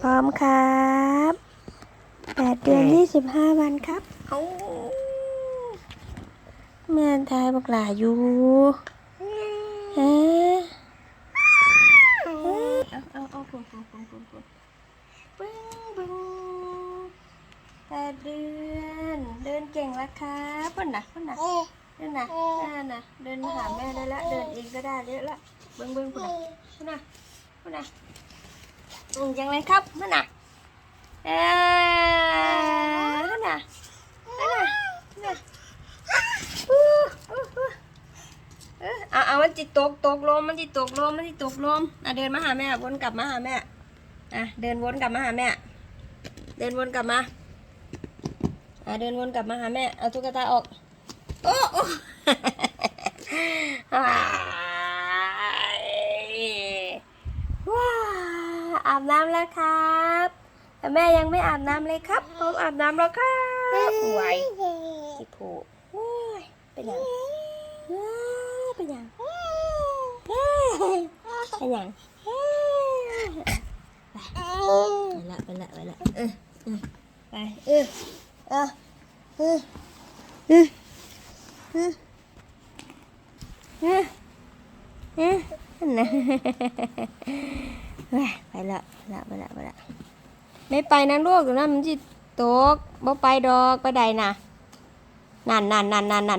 พร้อมครับแปดเดือนยี่สิบห้าวันครับเอาแม่ทายบักหลาอยู่ฮะเอาเอาเอาปุ่นปุ่นปุ่นปุ่นปุ่นปึ้งปึ้งแปดเดือนเดินเก่งแล้วครับปุ่นนะปุ่นนะเดินนะอ่านะเดินมาหาแม่ได้ละเดินเองก็ได้เยอะละเบิ้งเบิ้งปุ่นนะปุ่นนะปุ่นนะ อืมยังไงครับปุ่นนะเออนั่นน่ะนั่นน่ะนั่นน่ะอู้อู้อู้เออเอาเอามันจิตกตกลมมันจิตกลมมันจิตกลมอะเดินมาหาแม่วนกลับมาหาแม่อะเดินวนกลับมาหาแม่ เดินวนกลับมาอะเดินวนกลับมาหาแม่เอาตุ๊กตาออกโอ้โอ้ ว้ายว้า อาบน้ำแล้วครับ แต่แม่ยังไม่อาบน้ำเลยครับ ผมอาบน้ำแล้วครับไหวที่ผูโอ้ยเป็นยังว้าวเป็นยังเป็นยังไปละไปละไปละเออเออไปเออเออเออเออเออเออเออนะ ไปละไปละไปละไปละไม่ไปนะลูกเดี๋ยวนั้นมันจิตกบ่ไปดอกไปใดน่ะนั่นนั่นนั่นนั่นนั่น